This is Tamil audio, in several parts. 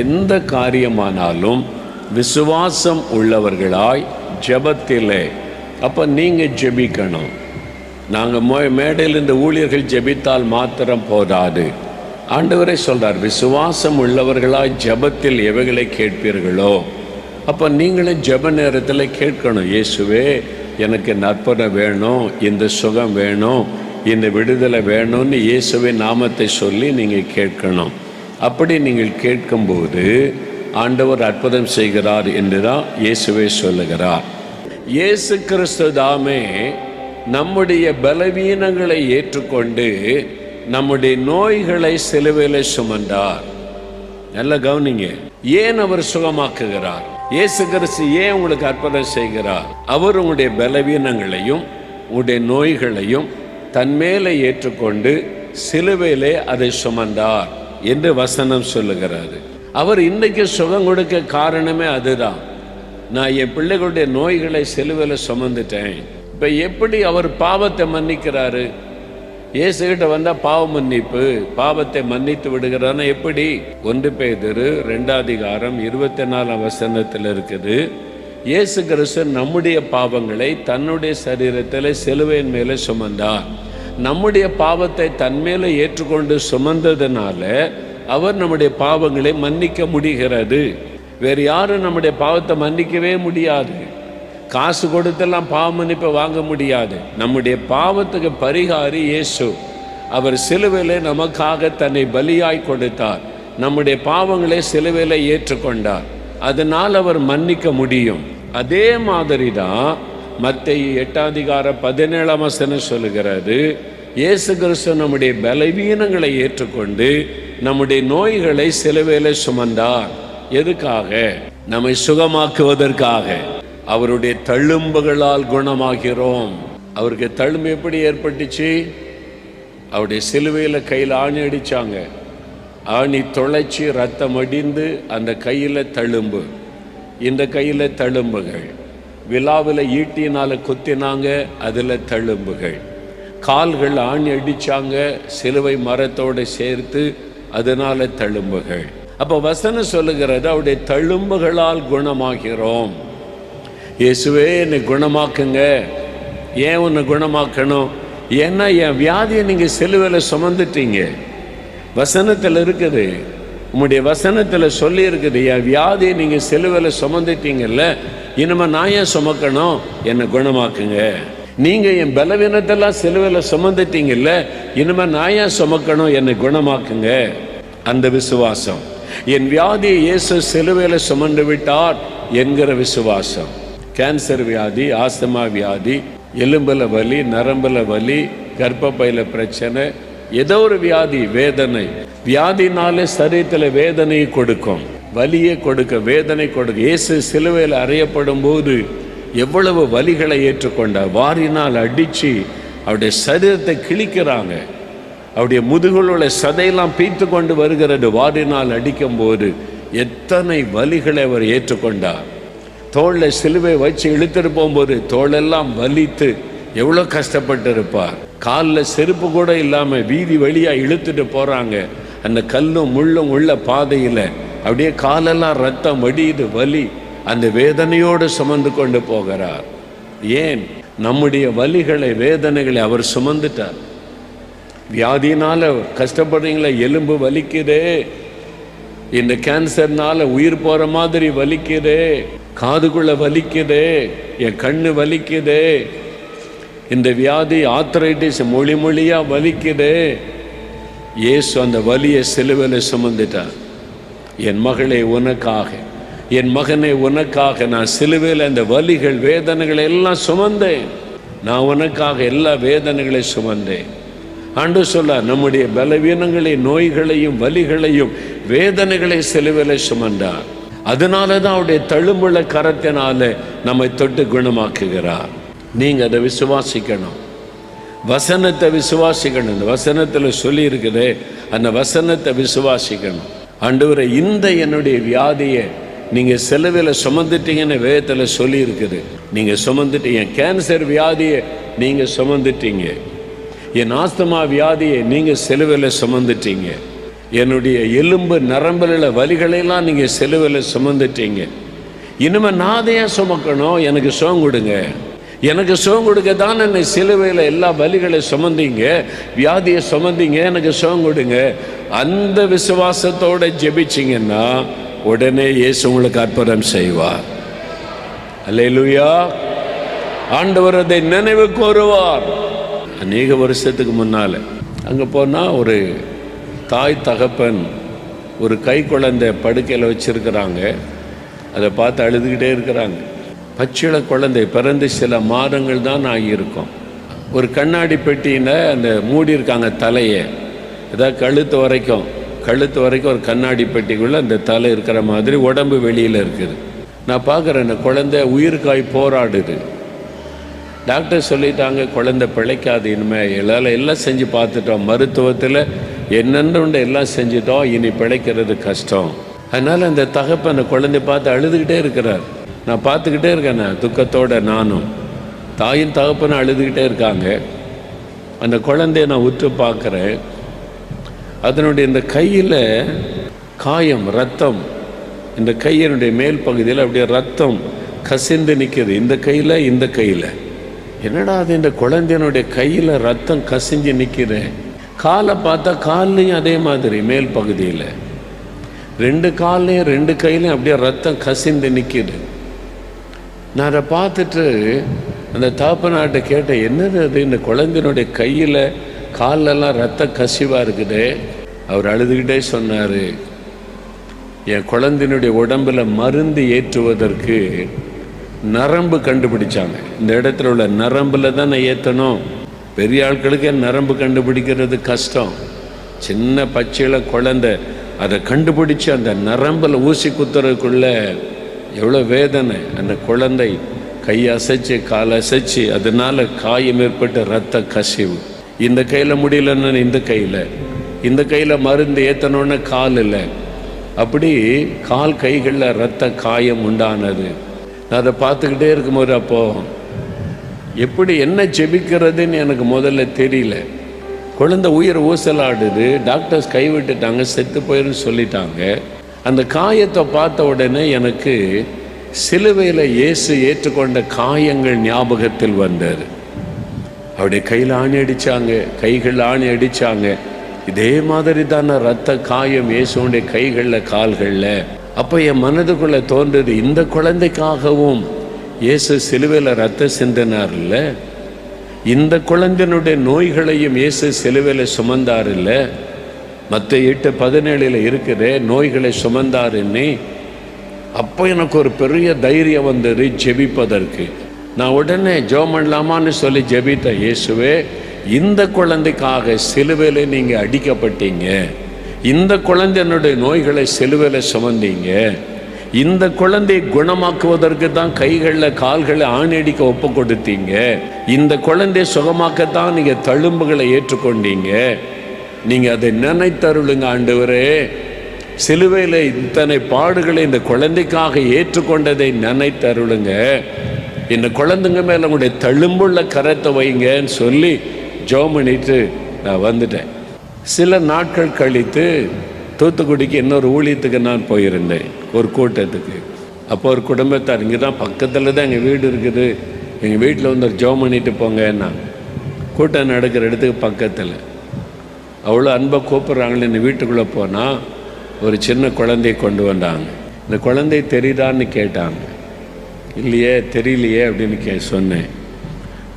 எந்த காரியமானாலும் விசுவாசம் உள்ளவர்களாய் ஜபத்திலே. அப்போ நீங்கள் ஜெபிக்கணும். நாங்கள் மோ மேடையில் இந்த ஊழியர்கள் ஜெபித்தால் மாத்திரம் போதாது. ஆண்டவரே சொல்கிறார் விசுவாசம் உள்ளவர்களாய் ஜெபத்தில் எவைகளை கேட்பீர்களோ? அப்போ நீங்களும் ஜெப நேரத்தில் கேட்கணும் இயேசுவே எனக்கு நற்பனை வேணும் இந்த சுகம் வேணும் இந்த விடுதலை வேணும்னு இயேசுவின் நாமத்தை சொல்லி நீங்கள் கேட்கணும். அப்படி நீங்கள் கேட்கும்போது ஆண்டவர் அற்புதம் செய்கிறார் என்று தான் இயேசுவே சொல்லுகிறார். இயேசு கிறிஸ்து தாமே நம்முடைய பலவீனங்களை ஏற்றுக்கொண்டு நம்முடைய நோய்களை சிலுவையில் சுமந்தார். நல்ல கவனிங்க. ஏன் அவர் சுகமாக்குகிறார்? இயேசு கிறிஸ்து ஏன் உங்களுக்கு அற்புதம் செய்கிறார்? அவர் உங்களுடைய பலவீனங்களையும் உங்களுடைய நோய்களையும் தன்மேலே ஏற்றுக்கொண்டு சிலுவையிலே அதை சுமந்தார். என்று வசனம் சொல்லுகிறாரு. அவர் இன்னைக்கு சுகம் கொடுக்க காரணமே அதுதான். நான் என் பிள்ளைகளுடைய நோய்களை செலுவில் சுமந்துட்டேன். இப்போ எப்படி அவர் பாவத்தை மன்னிக்கிறாரு? இயேசுகிட்ட வந்தால் பாவ மன்னிப்பு பாவத்தை மன்னித்து விடுகிறான்னா எப்படி? ஒன்று பேதரு ரெண்டாதிகாரம் இருபத்தி நாலாம் வசனத்தில் இருக்குது. இயேசு கிறிஸ்து நம்முடைய பாவங்களை தன்னுடைய சரீரத்தில் சிலுவையின் மேலே சுமந்தார். நம்முடைய பாவத்தை தன்மேல ஏற்றுக்கொண்டு சுமந்ததுனால அவர் நம்முடைய பாவங்களை மன்னிக்க முடிகிறது. வேறு யாரும் நம்முடைய பாவத்தை மன்னிக்கவே முடியாது. காசு கொடுத்தெல்லாம் பாவ மன்னிப்பை வாங்க முடியாது. நம்முடைய பாவத்துக்கு பரிகாரி இயேசு. அவர் சிலுவையில் நமக்காக தன்னை பலியாய் கொடுத்தார். நம்முடைய பாவங்களை சிலுவையில் ஏற்றுக்கொண்டார். அதனால் அவர் மன்னிக்க முடியும். அதே மாதிரி தான் மத்திய எட்டாதிகார பதினேழாம் வசனம் சொல்லுகிறது இயேசு கிறிஸ்து நம்முடைய பலவீனங்களை ஏற்றுக்கொண்டு நம்முடைய நோய்களை சிலுவையில் சுமந்தார். எதுக்காக? நம்மை சுகமாக்குவதற்காக. அவருடைய தழும்புகளால் குணமாகிறோம். அவருக்கு தழும்பு எப்படி ஏற்பட்டுச்சு? அவருடைய சிலுவையில் கையில் ஆணி அடித்தாங்க ஆணி தொலைச்சி ரத்தம் அடிந்து அந்த கையில் தழும்பு. இந்த கையில் தழும்புகள். விழாவில் ஈட்டினால் குத்தினாங்க அதில் தழும்புகள். கால்கள் ஆணி அடித்தாங்க சிலுவை மரத்தோடு சேர்த்து அதனால் தழும்புகள். அப்போ வசனம் சொல்லுகிறது அவருடைய தழும்புகளால் குணமாகிறோம். இயேசுவே என்னை குணமாக்குங்க. ஏன் உன்னை குணமாக்கணும்? ஏன்னா என் வியாதியை நீங்கள் சிலுவையில் சுமந்துட்டீங்க. வசனத்தில் இருக்குது. உங்களுடைய வசனத்தில் சொல்லி இருக்குது என் வியாதியை நீங்கள் சிலுவையில் சுமந்துட்டீங்கல்ல இனிமேல் நான் ஏன் சுமக்கணும்? என்னை குணமாக்குங்க. நீங்கள் என் பலவீனத்தெல்லாம் சிலுவையில் சுமந்துட்டீங்கல்ல இனிமேல் நான் ஏன் சுமக்கணும்? என்னை குணமாக்குங்க. அந்த விசுவாசம். என் வியாதியை இயேசு சிலுவையில் சுமந்து விட்டார் என்கிற விசுவாசம். கேன்சர் வியாதி ஆஸ்தமா வியாதி எலும்பில் வலி நரம்பில் வலி கர்ப்பப்பையில் பிரச்சனை ஏதோ ஒரு வியாதி வேதனை. வியாதினாலே சரீரத்தில் வேதனையை கொடுக்கும். வலியை கொடுக்க வேதனை கொடுக்க இயேசு சிலுவையில் அறையப்படும் போது எவ்வளவு வலிகளை ஏற்றுக்கொண்டார். வாரினால் அடித்து அவருடைய சரீரத்தை கிழிக்கிறாங்க. அவருடைய முதுகில் உள்ள சதையெல்லாம் பீத்து கொண்டு வருகிறது. வாரினால் அடிக்கும்போது எத்தனை வலிகளை அவர் ஏற்றுக்கொண்டார். தோளில் சிலுவை வச்சு இழுத்துட்டு போகும்போது தோளெல்லாம் வலித்து எவ்வளோ கஷ்டப்பட்டிருப்பார். காலில் செருப்பு கூட இல்லாமல் வீதி வழியாக இழுத்துட்டு போகிறாங்க அந்த கல்லும் முள்ளும் உள்ள பாதையில் அப்படியே காலெல்லாம் ரத்தம் வடியுது வலி. அந்த வேதனையோடு சுமந்து கொண்டு போகிறார். ஏன்? நம்முடைய வலிகளை வேதனைகளை அவர் சுமந்துட்டார். வியாதினால கஷ்டப்படுறீங்களா எலும்பு வலிக்குதே. இந்த கேன்சர்னால உயிர் போற மாதிரி வலிக்குதே. காதுக்குள்ள வலிக்குதே. என் கண்ணு வலிக்குதே. இந்த வியாதி ஆத்திரைட்டிஸ் மொழி மொழியா வலிக்குதே. இயேசு அந்த வலியை சிலுவையில் சுமந்துட்டார். என் மகளே உனக்காக. என் மகனை உனக்காக நான் சிலுவையில் அந்த வலிகள் வேதனைகளை எல்லாம் சுமந்தேன். நான் உனக்காக எல்லா வேதனைகளை சுமந்தேன். ஆண்டு சொல்ல நம்முடைய பலவீனங்களை நோய்களையும் வலிகளையும் வேதனைகளை சிலுவையில் சுமந்தார். அதனால தான் அவருடைய தழும்புள்ள கரத்தினால நம்மை தொட்டு குணமாக்குகிறார். நீங்கள் அதை விசுவாசிக்கணும். வசனத்தை விசுவாசிக்கணும். இந்த வசனத்தில் சொல்லியிருக்குது அந்த வசனத்தை விசுவாசிக்கணும். ஆண்டவரை இந்த என்னுடைய வியாதியை நீங்கள் செலவில் சுமந்துட்டீங்கன்னு வேதத்தில் சொல்லியிருக்குது. நீங்கள் சுமந்துட்டீங்க கேன்சர் வியாதியை நீங்கள் சுமந்துட்டீங்க. என் ஆஸ்தமா வியாதியை நீங்கள் செலவில் சுமந்துட்டீங்க. என்னுடைய எலும்பு நரம்புல வலிகளெல்லாம் நீங்கள் சிலுவையில் சுமந்துட்டீங்க. இனிமேல் நான் தான் ஏன் சுமக்கணும்? எனக்கு சுகம் கொடுங்க. எனக்கு சுகம் கொடுக்க தான் என்னை சிலுவையில் எல்லா வலிகளை சுமந்தீங்க வியாதியை சுமந்தீங்க எனக்கு சுகம் கொடுங்க. அந்த விசுவாசத்தோடு ஜெபிச்சிங்கன்னா உடனே இயேசு உங்களுக்கு அற்புதம் செய்வார். அல்லேலூயா. ஆண்டவர் அதை நினைவு கோருவார் அநேக வருஷத்துக்கு முன்னால் அங்கே போனால் ஒரு தாய் தகப்பன் ஒரு கை குழந்தை படுக்கையில் வச்சுருக்கிறாங்க. அதை பார்த்து அழுதுகிட்டே இருக்கிறாங்க. பச்சிள குழந்தை பிறந்து சில மாதங்கள் தான் ஆகியிருக்கும். ஒரு கண்ணாடி பெட்டியில் அந்த மூடி இருக்காங்க தலையை. ஏதாவது கழுத்து வரைக்கும். கழுத்து வரைக்கும் ஒரு கண்ணாடி பெட்டிக்குள்ளே அந்த தலை இருக்கிற மாதிரி உடம்பு வெளியில் இருக்குது. நான் பார்க்குறேன் இந்த குழந்தை உயிருக்காய் போராடுது. டாக்டர் சொல்லிட்டாங்க குழந்தை பிழைக்காது இனிமேல் எல்லாம் எல்லாம் செஞ்சு பார்த்துட்டோம். மருத்துவத்தில் என்னென்னு எல்லாம் செஞ்சிட்டோம் இனி பிழைக்கிறது கஷ்டம். அதனால் அந்த தகப்பன் அந்த குழந்தை பார்த்து அழுதுகிட்டே இருக்கிறார். நான் பார்த்துக்கிட்டே இருக்கேன் நான் துக்கத்தோட நானும். தாயின் தகப்பனும் அழுதுகிட்டே இருக்காங்க. அந்த குழந்தைய நான் உற்று பார்க்குறேன். அதனுடைய இந்த கையில் காயம் ரத்தம். இந்த கையினுடைய மேல் பகுதியில் அப்படியே ரத்தம் கசிந்து நிற்கிது இந்த கையில் இந்த கையில். என்னடா அது இந்த குழந்தையனுடைய கையில் ரத்தம் கசிஞ்சு நிற்கிறேன் காலை பார்த்தா கால்லையும் அதே மாதிரி மேல் பகுதியில். ரெண்டு கால்லையும் ரெண்டு கையிலையும் அப்படியே ரத்தம் கசிந்து நிற்கிது நான் அதை பார்த்துட்டு அந்த தாப்பனாட்ட கேட்டேன் என்னது அது? இந்த குழந்தையினுடைய கையில் கால்லெல்லாம் ரத்த கசிவாக இருக்குது. அவர் அழுதுகிட்டே சொன்னார் என் குழந்தையினுடைய உடம்புல மருந்து ஏற்றுவதற்கு நரம்பு கண்டுபிடிச்சாங்க. இந்த இடத்துல உள்ள நரம்பில் தான் நான் ஏற்றணும் பெரிய ஆட்களுக்கே நரம்பு கண்டுபிடிக்கிறது கஷ்டம். சின்ன பச்சையில் குழந்தை அதை கண்டுபிடிச்சு அந்த நரம்பில் ஊசி குத்துறதுக்குள்ளே எவ்வளோ வேதனை. அந்த குழந்தை கை அசைச்சு கால் அசைச்சு அதனால் காயம் ஏற்பட்ட ரத்த கசிவு. இந்த கையில் முடியலன்னு இந்த கையில். இந்த கையில் மருந்து ஏற்றணுன்னு கால் இல்லை. அப்படி கால் கைகளில் ரத்த காயம் உண்டானது. நான் அதை பார்த்துக்கிட்டே இருக்கும்போது அப்போ எப்படி என்ன ஜெபிக்கிறதுன்னு எனக்கு முதல்ல தெரியல. குழந்தை உயிர் ஊசலாடுது. டாக்டர்ஸ் கைவிட்டுட்டாங்க செத்து போயிருன்னு சொல்லிட்டாங்க. அந்த காயத்தை பார்த்த உடனே எனக்கு சிலுவையில் இயேசு ஏற்றுக்கொண்ட காயங்கள் ஞாபகத்தில் வந்தார் அவருடைய கையில் ஆணி அடித்தாங்க கைகள் ஆணி அடித்தாங்க இதே மாதிரி தானே ரத்த காயம் இயேசுடைய கைகளில் கால்களில். அப்போ என் மனதுக்குள்ளே தோன்றது இந்த குழந்தைக்காகவும் இயேசு சிலுவையில் ரத்த சிந்தினார்ல? இந்த குழந்தையினுடைய நோய்களையும் இயேசு சிலுவையில் சுமந்தார் இல்லை மற்ற எட்டு பதினேழில் இருக்கிற நோய்களை சுமந்தாருன்னு அப்போ எனக்கு ஒரு பெரிய தைரியம் வந்தது ஜெபிப்பதற்கு. நான் உடனே ஜெபம் பண்ணலாமான்னு சொல்லி ஜெபித்த இயேசுவே இந்த குழந்தைக்காக சிலுவையில் நீங்கள் அடிக்கப்பட்டீங்க. இந்த குழந்தையனுடைய நோய்களை சிலுவையில் சுமந்தீங்க. இந்த குழந்தையை குணமாக்குவதற்கு தான் கைகளில் கால்களை ஆணியடிக்க ஒப்பு கொடுத்தீங்க இந்த குழந்தையை சுகமாக்கத்தான் நீங்கள் தழும்புகளை ஏற்றுக்கொண்டீங்க. நீங்கள் அதை நினைத்தருளுங்க ஆண்டவரே. சிலுவையில் இத்தனை பாடுகளை இந்த குழந்தைக்காக ஏற்றுக்கொண்டதை நினைத்தருளுங்க. இந்த குழந்தைங்க மேலே உங்களுடைய தழும்புள்ள கரத்தை வைங்கன்னு சொல்லி ஜோம் பண்ணிட்டு நான் வந்துட்டேன். சில நாட்கள் கழித்து தூத்துக்குடிக்கு இன்னொரு ஊழியத்துக்கு நான் போயிருந்தேன் ஒரு கூட்டத்துக்கு. அப்போ ஒரு குடும்பத்தார் இங்கே தான் பக்கத்தில் தான் எங்கள் வீடு இருக்குது. எங்கள் வீட்டில் வந்து ஒரு ஜோம் பண்ணிட்டு போங்கன்னா கூட்டம் நடக்கிற இடத்துக்கு பக்கத்தில். அவ்வளோ அன்பை கூப்பிட்றாங்களே இந்த வீட்டுக்குள்ளே போனால் ஒரு சின்ன குழந்தையை கொண்டு வந்தாங்க. இந்த குழந்தை தெரியுதான்னு கேட்டாங்க. இல்லையே தெரியலையே அப்படின்னு கே சொன்னேன்.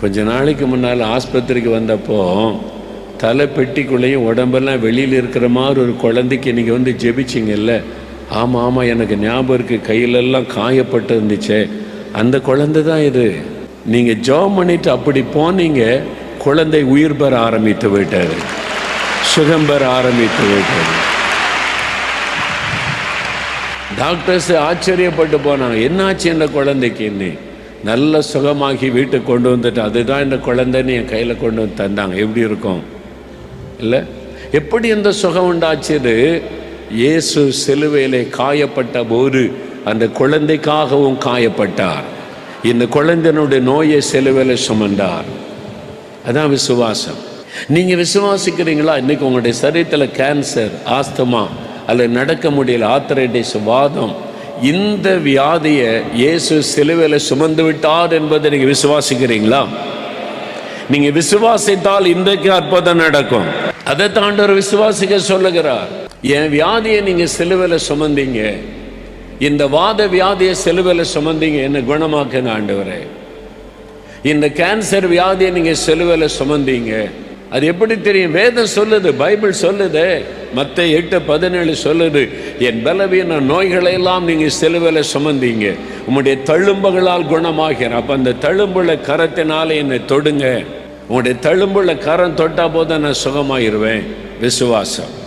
கொஞ்ச நாளைக்கு முன்னால் ஆஸ்பத்திரிக்கு வந்தப்போ தலை பெட்டிக்குள்ளேயும் உடம்பெல்லாம் வெளியில் இருக்கிற மாதிரி ஒரு குழந்தைக்கு நீங்கள் வந்து ஜெபிச்சிங்கல்ல. ஆமாம் ஆமாம் எனக்கு ஞாபகம் இருக்குது கையிலெல்லாம் காயப்பட்டு இருந்துச்சே. அந்த குழந்தை தான் இது. நீங்கள் ஜாப் பண்ணிட்டு அப்படி போனீங்க குழந்தை உயிர் பெற ஆரம்பித்து விட்டார் சுகம் பெற ஆரம்பித்து விட்டது டாக்டர்ஸ் ஆச்சரியப்பட்டு போனாங்க என்னாச்சு இந்த குழந்தைக்கு இன்னி நல்ல சுகமாகி வீட்டுக்கு கொண்டு வந்துட்டு அதுதான் இந்த குழந்தைன்னு என் கையில் கொண்டு வந்து தந்தாங்க. எப்படி இருக்கும்? இல்லை எப்படி இந்த சுகம் உண்டாச்சது? இயேசு சிலுவையிலே காயப்பட்ட போது அந்த குழந்தைக்காகவும் காயப்பட்டார். இந்த குழந்தையினுடைய நோயை சிலுவையில் சுமந்தார். அதான் விசுவாசம். நீங்கள் விசுவாசிக்கிறீங்களா? இன்னைக்கு உங்களுடைய சரீரத்தில் கேன்சர் ஆஸ்துமா அல்லது நடக்க முடியல ஆத்தரைட்டிஸ் வாதம். இந்த வியாதியை இயேசு சிலுவையில் சுமந்து விட்டார் என்பதை நீங்கள் விசுவாசிக்கிறீங்களா? நீங்க விசுவாசித்தால் இன்றைக்கு அற்புதம் நடக்கும். அதை தாண்டவர் விசுவாசிக்க சொல்லுகிறார். என் வியாதியை நீங்க சிலுவையில் சுமந்தீங்க. இந்த வாத வியாதியை சிலுவையில் சுமந்தீங்க. என்ன குணமாக்குங்க ஆண்டவரே. இந்த கேன்சர் வியாதியை நீங்க சிலுவையில் சுமந்தீங்க. அது எப்படி தெரியும்? வேதம் சொல்லுது பைபிள் சொல்லுது மற்ற எட்டு பதினேழு சொல்லுது என் பலவீன நோய்களை எல்லாம் நீங்கள் சிலுவையில் சுமந்தீங்க. உங்களுடைய தழும்புகளால் குணமாகிறேன். அப்போ அந்த தழும்புள்ள கரத்தினால என்னை தொடுங்க. உங்களுடைய தழும்புள்ள கரம் தொட்டால் போது நான் சுகமாயிருவேன். விசுவாசம்.